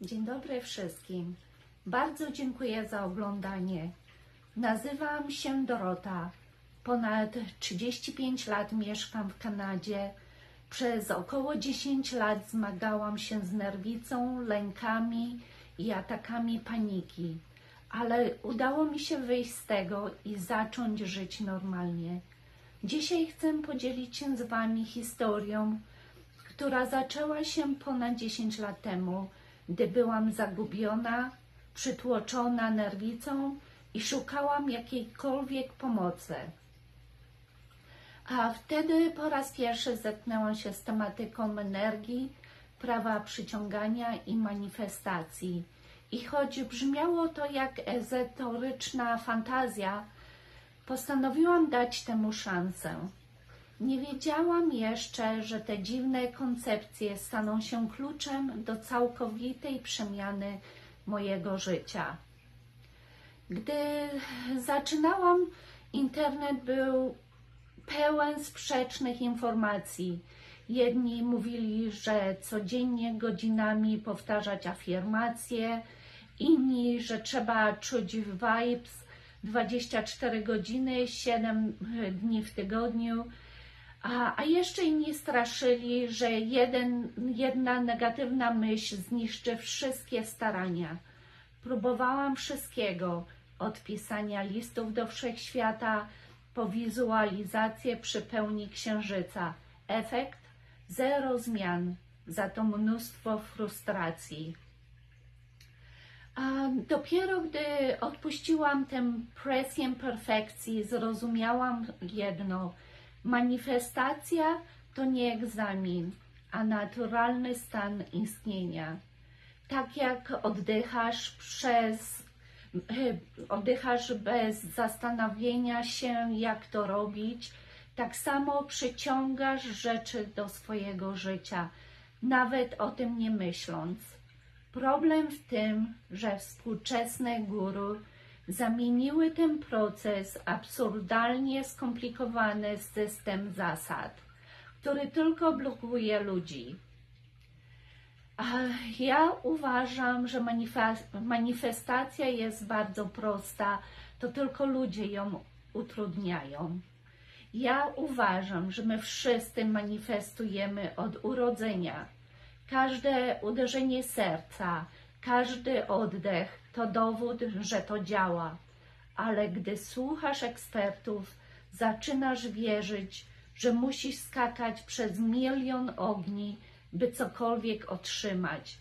Dzień dobry wszystkim. Bardzo dziękuję za oglądanie. Nazywam się Dorota. Ponad 35 lat mieszkam w Kanadzie. Przez około 10 lat zmagałam się z nerwicą, lękami i atakami paniki, ale udało mi się wyjść z tego i zacząć żyć normalnie. Dzisiaj chcę podzielić się z Wami historią, która zaczęła się ponad 10 lat temu, gdy byłam zagubiona, przytłoczona nerwicą i szukałam jakiejkolwiek pomocy. A wtedy po raz pierwszy zetknęłam się z tematyką energii, prawa przyciągania i manifestacji. I choć brzmiało to jak ezoteryczna fantazja, postanowiłam dać temu szansę. Nie wiedziałam jeszcze, że te dziwne koncepcje staną się kluczem do całkowitej przemiany mojego życia. Gdy zaczynałam, internet był pełen sprzecznych informacji. Jedni mówili, że codziennie godzinami powtarzać afirmacje, inni, że trzeba czuć vibes 24 godziny, 7 dni w tygodniu. A, a jeszcze inni straszyli, że jeden, jedna negatywna myśl zniszczy wszystkie starania. Próbowałam wszystkiego, od pisania listów do wszechświata, po wizualizację przy pełni księżyca. Efekt? Zero zmian, za to mnóstwo frustracji. A dopiero gdy odpuściłam tę presję perfekcji, zrozumiałam jedno. Manifestacja to nie egzamin, a naturalny stan istnienia. Tak jak oddychasz przez oddychasz bez zastanowienia się, jak to robić, tak samo przyciągasz rzeczy do swojego życia, nawet o tym nie myśląc. Problem w tym, że współczesne guru zamieniły ten proces absurdalnie skomplikowany system zasad, który tylko blokuje ludzi. Ja uważam, że manifest- manifestacja jest bardzo prosta, to tylko ludzie ją utrudniają. Ja uważam, że my wszyscy manifestujemy od urodzenia. Każde uderzenie serca, każdy oddech to dowód, że to działa. Ale gdy słuchasz ekspertów, zaczynasz wierzyć, że musisz skakać przez milion ogni, by cokolwiek otrzymać.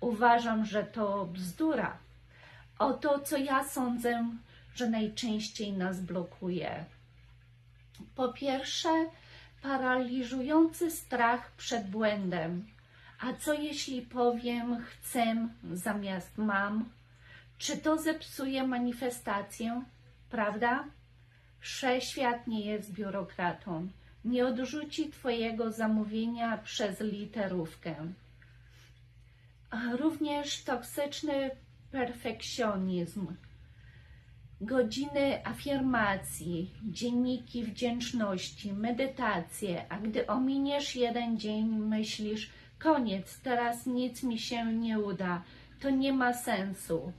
Uważam, że to bzdura. Oto co ja sądzę, że najczęściej nas blokuje. Po pierwsze, paraliżujący strach przed błędem. A co jeśli powiem chcę zamiast mam? Czy to zepsuje manifestację? Prawda? Wszechświat nie jest biurokratą. Nie odrzuci Twojego zamówienia przez literówkę. Również toksyczny perfekcjonizm. Godziny afirmacji, dzienniki wdzięczności, medytacje, a gdy ominiesz jeden dzień, myślisz, koniec, teraz nic mi się nie uda, to nie ma sensu.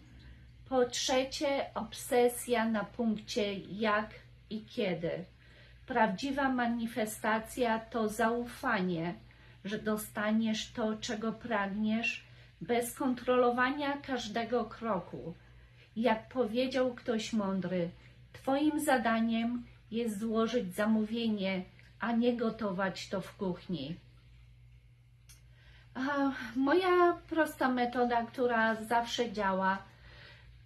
Po trzecie, obsesja na punkcie jak i kiedy. Prawdziwa manifestacja to zaufanie, że dostaniesz to, czego pragniesz, bez kontrolowania każdego kroku. Jak powiedział ktoś mądry, Twoim zadaniem jest złożyć zamówienie, a nie gotować to w kuchni. A moja prosta metoda, która zawsze działa,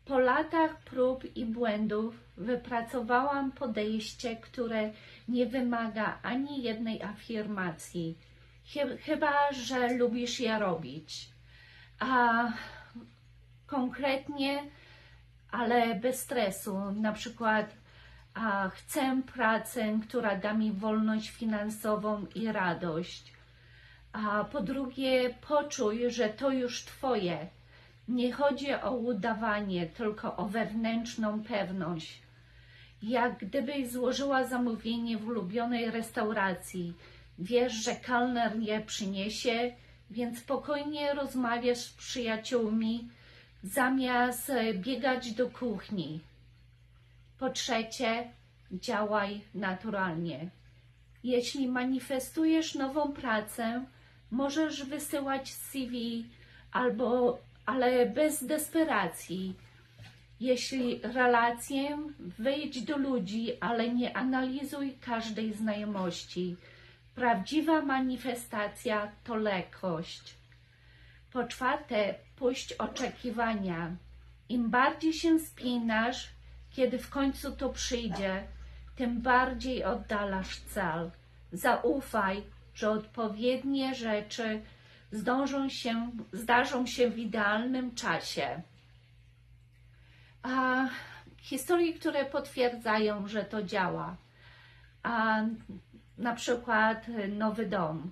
po latach prób i błędów wypracowałam podejście, które nie wymaga ani jednej afirmacji, Chy- chyba że lubisz je robić. A konkretnie, ale bez stresu, na przykład a, chcę pracę, która da mi wolność finansową i radość. A po drugie, poczuj, że to już Twoje. Nie chodzi o udawanie, tylko o wewnętrzną pewność. Jak gdybyś złożyła zamówienie w ulubionej restauracji, wiesz, że kelner je przyniesie, więc spokojnie rozmawiasz z przyjaciółmi, zamiast biegać do kuchni. Po trzecie, działaj naturalnie. Jeśli manifestujesz nową pracę, możesz wysyłać CV albo, ale bez desperacji. Jeśli relacje, wyjdź do ludzi, ale nie analizuj każdej znajomości. Prawdziwa manifestacja to lekkość. Po czwarte, puść oczekiwania. Im bardziej się spinasz, kiedy w końcu to przyjdzie, tym bardziej oddalasz cel. Zaufaj, że odpowiednie rzeczy zdążą się, zdarzą się w idealnym czasie. A historie, które potwierdzają, że to działa. A na przykład nowy dom.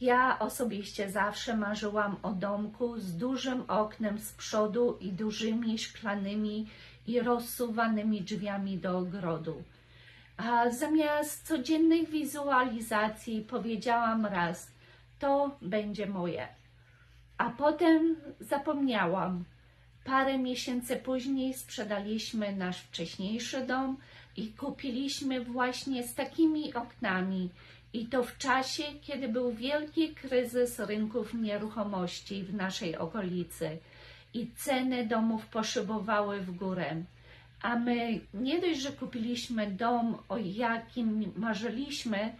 Ja osobiście zawsze marzyłam o domku z dużym oknem z przodu i dużymi szklanymi i rozsuwanymi drzwiami do ogrodu. A zamiast codziennych wizualizacji powiedziałam raz, to będzie moje. A potem zapomniałam. Parę miesięcy później sprzedaliśmy nasz wcześniejszy dom i kupiliśmy właśnie z takimi oknami. I to w czasie, kiedy był wielki kryzys rynków nieruchomości w naszej okolicy i ceny domów poszybowały w górę. A my nie dość, że kupiliśmy dom, o jakim marzyliśmy,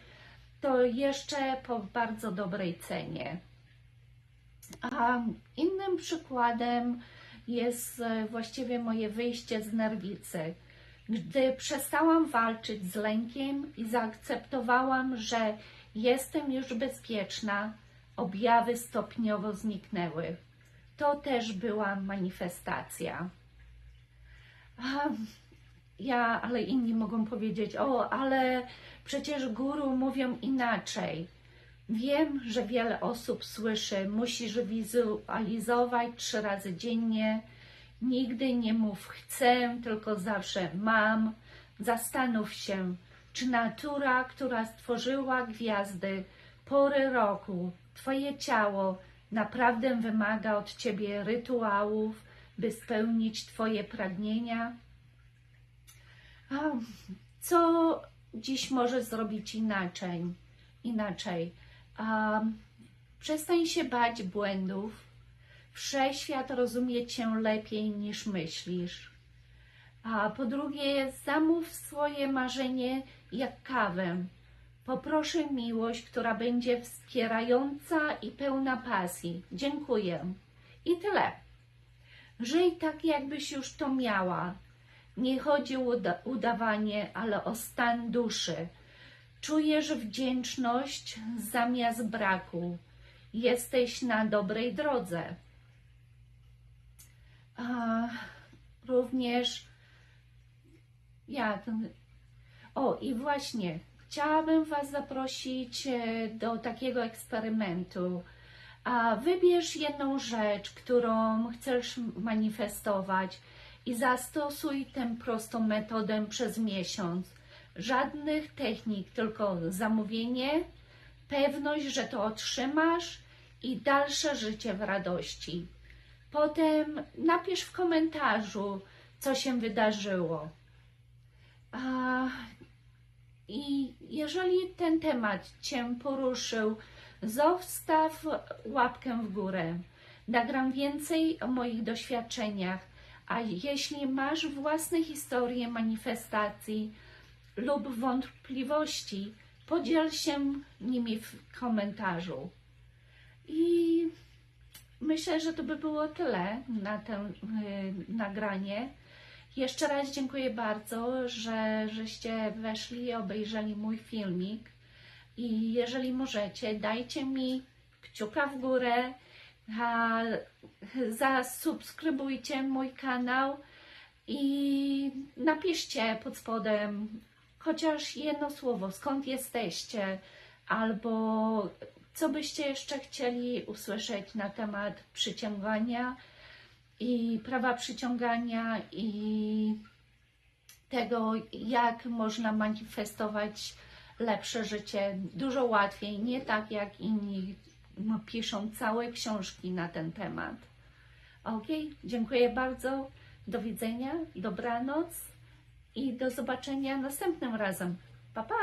to jeszcze po bardzo dobrej cenie. A innym przykładem jest e, właściwie moje wyjście z nerwicy. Gdy przestałam walczyć z lękiem i zaakceptowałam, że jestem już bezpieczna, objawy stopniowo zniknęły. To też była manifestacja. Ja, ale inni mogą powiedzieć: O, ale przecież guru mówią inaczej. Wiem, że wiele osób słyszy, musisz wizualizować trzy razy dziennie. Nigdy nie mów chcę, tylko zawsze mam. Zastanów się, czy natura, która stworzyła gwiazdy, pory roku, Twoje ciało naprawdę wymaga od Ciebie rytuałów, by spełnić Twoje pragnienia? Co dziś możesz zrobić inaczej? Inaczej. Um, przestań się bać błędów. Wszechświat rozumie cię lepiej niż myślisz. A po drugie, zamów swoje marzenie jak kawę. Poproszę miłość, która będzie wspierająca i pełna pasji. Dziękuję. I tyle. Żyj tak, jakbyś już to miała. Nie chodzi o uda udawanie, ale o stan duszy. Czujesz wdzięczność zamiast braku. Jesteś na dobrej drodze. A, również ja o i właśnie chciałabym Was zaprosić e, do takiego eksperymentu. A wybierz jedną rzecz, którą chcesz manifestować i zastosuj tę prostą metodę przez miesiąc. Żadnych technik, tylko zamówienie, pewność, że to otrzymasz i dalsze życie w radości. Potem napisz w komentarzu, co się wydarzyło. A, I jeżeli ten temat Cię poruszył, zostaw łapkę w górę. Nagram więcej o moich doświadczeniach, a jeśli masz własne historie manifestacji lub wątpliwości, podziel się nimi w komentarzu. I myślę, że to by było tyle na to y, nagranie. Jeszcze raz dziękuję bardzo, że żeście weszli i obejrzeli mój filmik. I jeżeli możecie, dajcie mi kciuka w górę, zasubskrybujcie mój kanał i napiszcie pod spodem chociaż jedno słowo, skąd jesteście, albo co byście jeszcze chcieli usłyszeć na temat przyciągania i prawa przyciągania i tego, jak można manifestować lepsze życie dużo łatwiej, nie tak jak inni piszą całe książki na ten temat. Ok, dziękuję bardzo. Do widzenia, dobranoc i do zobaczenia następnym razem. Pa, pa!